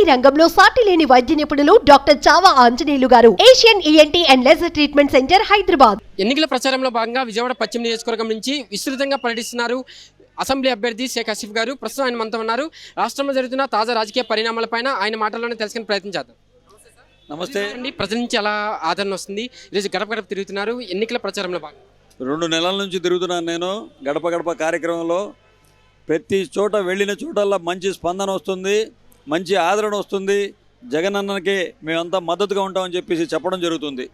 ENT రంగంలో సాటి లేని వైద్య నిపుణులు doctor Chava Anjaneyulu garu. Asian ENT and laser treatment centre Hyderabad. ఎన్నికల ప్రచారంలో భాగంగా విజయవాడ పశ్చిమ నియోజకవర్గం నుంచి విస్తృతంగా పర్యటిస్తున్నారు అసెంబ్లీ అభ్యర్థి షేక్ హసీఫ్ గారు. ప్రస్తుతం ఆయన మనతో ఉన్నారు. రాష్ట్రంలో జరుగుతున్న తాజా రాజకీయ పరిణామాలపైన ఆయన మాటల్లోనే తెలుసుకునే ప్రయత్నం చేద్దాం. నమస్తే. అండి ప్రజల నుంచి ఎలా ఆదరణ వస్తుంది? ఈరోజు గడప గడప తిరుగుతున్నారు. ఎన్నికల ప్రచారంలో భాగంగా. రెండు నెలల నుంచి తిరుగుతున్నాను నేను గడప గడప కార్యక్రమంలో. ప్రతి చోట వెళ్ళిన చోటల్లా మంచి స్పందన వస్తుంది. మంచి ఆదరణ వస్తుంది. జగనన్నకి మేమంతా మద్దతుగా ఉంటామని చెప్పేసి చెప్పడం జరుగుతుంది.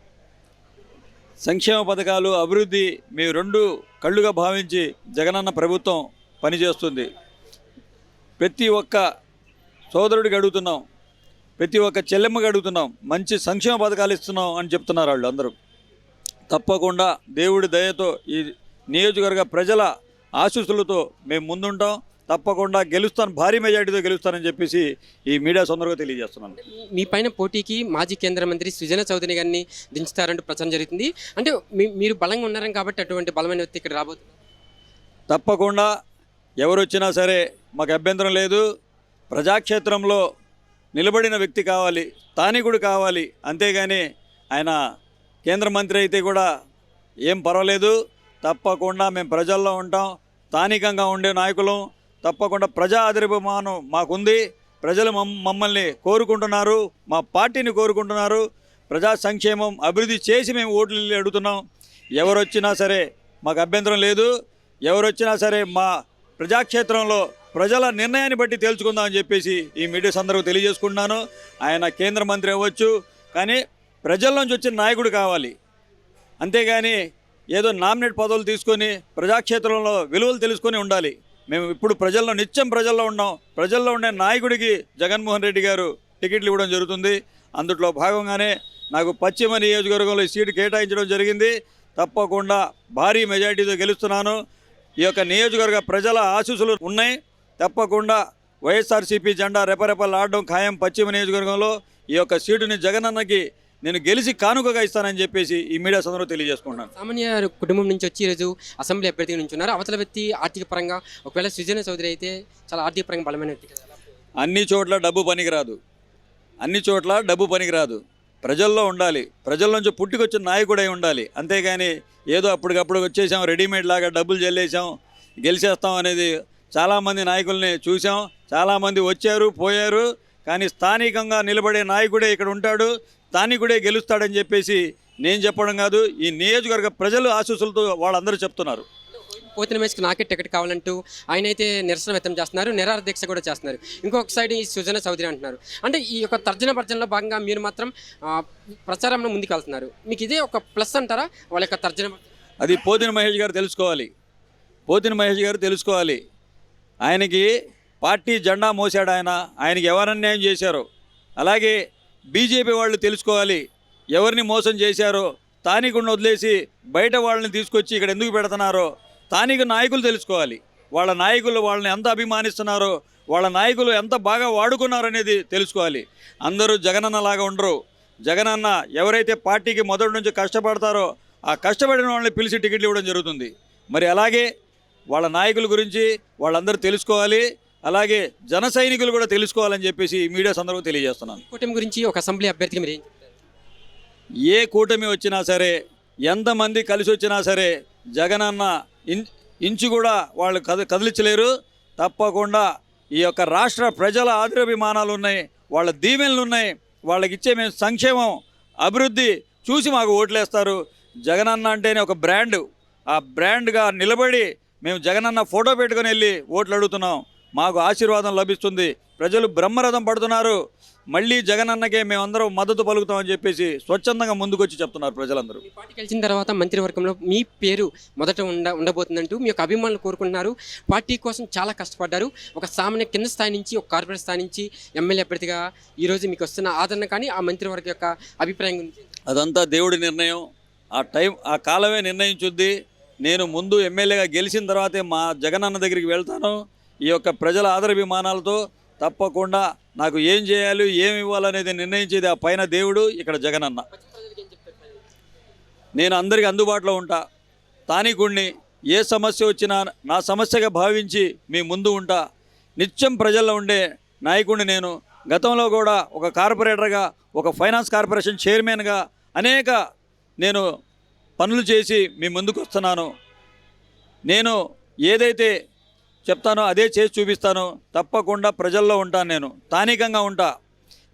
సంక్షేమ పథకాలు అభివృద్ధి మీ రెండు కళ్ళుగా భావించి జగనన్న ప్రభుత్వం పనిచేస్తుంది. ప్రతి ఒక్క సోదరుడికి అడుగుతున్నాం. ప్రతి ఒక్క చెల్లెమ్మకి అడుగుతున్నాం. మంచి సంక్షేమ పథకాలు ఇస్తున్నాం అని చెప్తున్నారు వాళ్ళు అందరూ. తప్పకుండా దేవుడి దయతో ఈ నియోజకవర్గ ప్రజల ఆశీస్సులతో మేము ముందుంటాం. తప్పకుండా గెలుస్తాను భారీ మెజార్టీతో గెలుస్తానని చెప్పేసి ఈ మీడియా సందర్భంగా తెలియజేస్తున్నాను. మీ- పైన పోటీకి మాజీ కేంద్ర మంత్రి సుజన చౌదరి గారిని దించుతారంటూ ప్రచారం జరుగుతుంది. అంటే మీ- మీరు బలంగా ఉన్నారని కాబట్టి అటువంటి బలమైన వ్యక్తి ఇక్కడ రాబోతున్నారు. తప్పకుండా ఎవరు వచ్చినా సరే మాకు అభ్యంతరం లేదు. ప్రజాక్షేత్రంలో నిలబడిన వ్యక్తి కావాలి స్థానికుడు కావాలి అంతేగాని ఆయన కేంద్ర మంత్రి అయితే కూడా ఏం పర్వాలేదు. తప్పకుండా మేము ప్రజల్లో ఉంటాం స్థానికంగా ఉండే నాయకులం తప్పకుండా ప్రజా ఆదరిమానం మాకుంది. ప్రజలు మమ్మల్ని కోరుకుంటున్నారు మా పార్టీని కోరుకుంటున్నారు. ప్రజా సంక్షేమం అభివృద్ధి చేసి మేము ఓట్లు అడుగుతున్నాం. ఎవరు వచ్చినా సరే మాకు అభ్యంతరం లేదు. ఎవరు వచ్చినా సరే మా ప్రజాక్షేత్రంలో ప్రజల నిర్ణయాన్ని బట్టి తేల్చుకుందామని చెప్పేసి ఈ మీడియా సందర్భం తెలియజేసుకుంటున్నాను. ఆయన కేంద్ర మంత్రి అవ్వచ్చు కానీ ప్రజల నుంచి వచ్చిన నాయకుడు కావాలి. అంతేగాని ఏదో నామినేట్ పదవులు తీసుకొని ప్రజాక్షేత్రంలో విలువలు తెలుసుకొని ఉండాలి. మేము ఇప్పుడు ప్రజల్లో నిత్యం ప్రజల్లో ఉన్నాం. ప్రజల్లో ఉండే నాయకుడికి జగన్మోహన్ రెడ్డి గారు టికెట్లు ఇవ్వడం జరుగుతుంది. అందుట్లో భాగంగానే నాకు పశ్చిమ నియోజకవర్గంలో ఈ సీటు కేటాయించడం జరిగింది. తప్పకుండా భారీ మెజార్టీతో గెలుస్తున్నాను. ఈ యొక్క నియోజకవర్గ ప్రజల ఆశీస్సులు ఉన్నాయి. తప్పకుండా వైఎస్ఆర్సీపీ జెండా రెపరెపలాడడం ఖాయం పశ్చిమ నియోజకవర్గంలో. ఈ యొక్క సీటుని జగనన్నకి నేను గెలిచి కానుకగా ఇస్తానని చెప్పేసి ఈ మీడియా సందర్భంలో తెలియజేసుకుంటున్నాను. సామాన్య కుటుంబం నుంచి వచ్చి ఈరోజు అసెంబ్లీ అభ్యర్థిగా నుంచి ఉన్నారు అవతల వ్యక్తి ఆర్థిక పరంగా ఒకవేళ సుజన చౌదరి అయితే చాలా ఆర్థిక పరంగా బలమైన వ్యక్తి కదా? అన్ని చోట్ల డబ్బు పనికిరాదు. అన్ని చోట్ల డబ్బు పనికిరాదు. ప్రజల్లో ఉండాలి. ప్రజల నుంచి పుట్టుకొచ్చిన నాయకుడై ఉండాలి. అంతేగాని ఏదో అప్పటికప్పుడు వచ్చేసాం రెడీమేడ్ లాగా డబ్బులు చెల్లేసాం గెలిచేస్తాం అనేది చాలామంది నాయకుల్ని చూసాం. చాలామంది వచ్చారు పోయారు. కానీ స్థానికంగా నిలబడే నాయకుడే ఇక్కడ ఉంటాడు. స్థానికుడే గెలుస్తాడని చెప్పేసి నేను చెప్పడం కాదు ఈ నియోజకవర్గ ప్రజలు ఆశీస్సులతో వాళ్ళందరూ చెప్తున్నారు. పోతిన మేస్కి నాకే టికెట్ కావాలంటూ ఆయన అయితే నిరసన వ్యక్తం చేస్తున్నారు నిరాహార దీక్ష కూడా చేస్తున్నారు. ఇంకొక సైడ్ ఈ సుజన చౌదరి అంటున్నారు. అంటే ఈ యొక్క తర్జన భర్జనలో భాగంగా మీరు మాత్రం ప్రచారంలో ముందుకు వెళ్తున్నారు మీకు ఇదే ఒక ప్లస్ అంటారా? వాళ్ళ యొక్క తర్జన? అది పోతిన మహేష్ గారు తెలుసుకోవాలి. పోతిన మహేష్ గారు తెలుసుకోవాలి. ఆయనకి పార్టీ జెండా మోసాడు ఆయన. ఆయనకి ఎవరు అన్యాయం చేశారో. అలాగే బీజేపీ వాళ్ళు తెలుసుకోవాలి. ఎవరిని మోసం చేశారో స్థానికుడిని వదిలేసి బయట వాళ్ళని తీసుకొచ్చి ఇక్కడ ఎందుకు పెడుతున్నారో స్థానిక నాయకులు తెలుసుకోవాలి. వాళ్ళ నాయకులు వాళ్ళని ఎంత అభిమానిస్తున్నారో వాళ్ళ నాయకులు ఎంత బాగా వాడుకున్నారో అనేది తెలుసుకోవాలి. అందరూ జగనన్నలాగా ఉండరు. జగనన్న ఎవరైతే పార్టీకి మొదటి నుంచి కష్టపడతారో ఆ కష్టపడిన వాళ్ళని పిలిచి టికెట్లు ఇవ్వడం జరుగుతుంది. మరి అలాగే వాళ్ళ నాయకుల గురించి వాళ్ళందరూ తెలుసుకోవాలి. అలాగే జన సైనికులు కూడా తెలుసుకోవాలని చెప్పేసి మీడియా సందర్భంగా తెలియజేస్తున్నాను. కూటమి గురించి ఒక అసెంబ్లీ అభ్యర్థిగా మీరు ఏం కూటమి వచ్చినా సరే ఎంతమంది కలిసి వచ్చినా సరే జగనన్న ఇంచు కూడా వాళ్ళు కద కదిలించలేరు. తప్పకుండా ఈ యొక్క రాష్ట్ర ప్రజల ఆదరాభిమానాలు ఉన్నాయి వాళ్ళ దీవెనలు ఉన్నాయి వాళ్ళకి ఇచ్చే మేము సంక్షేమం అభివృద్ధి చూసి మాకు ఓట్లేస్తారు. జగనన్న అంటేనే ఒక బ్రాండ్. ఆ బ్రాండ్గా నిలబడి మేము జగనన్న ఫోటో పెట్టుకొని వెళ్ళి ఓట్లు అడుగుతున్నాం. మాకు ఆశీర్వాదం లభిస్తుంది. ప్రజలు బ్రహ్మరథం పడుతున్నారు. మళ్ళీ జగనన్నకే మేమందరం మద్దతు పలుకుతామని చెప్పేసి స్వచ్ఛందంగా ముందుకొచ్చి చెప్తున్నారు ప్రజలందరూ. మీ పార్టీ గెలిచిన తర్వాత మంత్రివర్గంలో మీ పేరు మొదట ఉండ ఉండబోతుందంటూ మీ యొక్క అభిమానులు కోరుకుంటున్నారు. పార్టీ కోసం చాలా కష్టపడ్డారు. ఒక సామాన్య కింద స్థాయి నుంచి ఒక కార్పొరేట్ స్థాయి నుంచి ఎమ్మెల్యే అభ్యర్థిగా ఈరోజు మీకు వస్తున్న ఆదరణ కానీ ఆ మంత్రివర్గ యొక్క అభిప్రాయం గురించి. అదంతా దేవుడి నిర్ణయం. ఆ టైం ఆ కాలమే నిర్ణయించుద్ది. నేను ముందు ఎమ్మెల్యేగా గెలిచిన తర్వాతే మా జగనన్న దగ్గరికి వెళ్తాను. ఈ యొక్క ప్రజల ఆదరాభిమానాలతో తప్పకుండా నాకు ఏం చేయాలి ఏమి ఇవ్వాలనేది నిర్ణయించేది ఆ పైన దేవుడు ఇక్కడ జగనన్న. నేను అందరికీ అందుబాటులో ఉంటా. తానికుణ్ణి ఏ సమస్య వచ్చినా నా సమస్యగా భావించి మీ ముందు ఉంటా. నిత్యం ప్రజల్లో ఉండే నాయకుడిని నేను గతంలో కూడా ఒక కార్పొరేటర్గా ఒక ఫైనాన్స్ కార్పొరేషన్ చైర్మన్గా అనేక నేను పనులు చేసి మీ ముందుకు వస్తున్నాను. నేను ఏదైతే చెప్తానో అదే చేసి చూపిస్తాను. తప్పకుండా ప్రజల్లో ఉంటాను నేను. స్థానికంగా ఉంటా.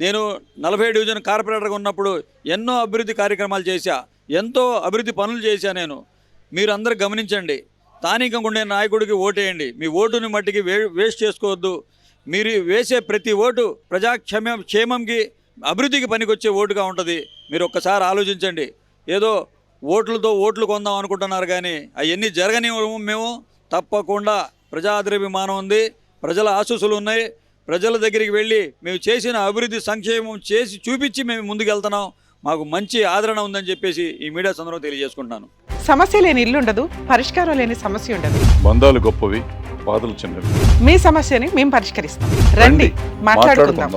నేను నలభై డివిజన్ కార్పొరేటర్గా ఉన్నప్పుడు ఎన్నో అభివృద్ధి కార్యక్రమాలు చేశా. ఎంతో అభివృద్ధి పనులు చేశా నేను. మీరు అందరూ గమనించండి. స్థానికంగా ఉండే నాయకుడికి ఓటేయండి. మీ ఓటుని మట్టికి వే వేస్ట్ చేసుకోవద్దు. మీరు వేసే ప్రతి ఓటు ప్రజాక్షేమం క్షేమంకి అభివృద్ధికి పనికొచ్చే ఓటుగా ఉంటుంది. మీరు ఒక్కసారి ఆలోచించండి. ఏదో ఓట్లతో ఓట్లు కొందాం అనుకుంటున్నారు కానీ అవన్నీ జరగనివ్వము మేము. తప్పకుండా ప్రజాదరభిమానం ఉంది ప్రజల ఆశీస్సులు ఉన్నాయి. ప్రజల దగ్గరికి వెళ్ళి మేము చేసిన అభివృద్ధి సంక్షేమం చేసి చూపించి మేము ముందుకు వెళ్తున్నాం మాకు మంచి ఆదరణ ఉందని చెప్పేసి ఈ మీడియా సందర్భంగా తెలియజేసుకుంటున్నాను. సమస్య లేని ఇల్లు ఉండదు పరిష్కారం లేని సమస్య ఉండదు. బంధాలు గొప్పవి బాధలు చిన్నవి. మీ సమస్యని మేము పరిష్కరిస్తాం. రండి మాట్లాడుకుందాం.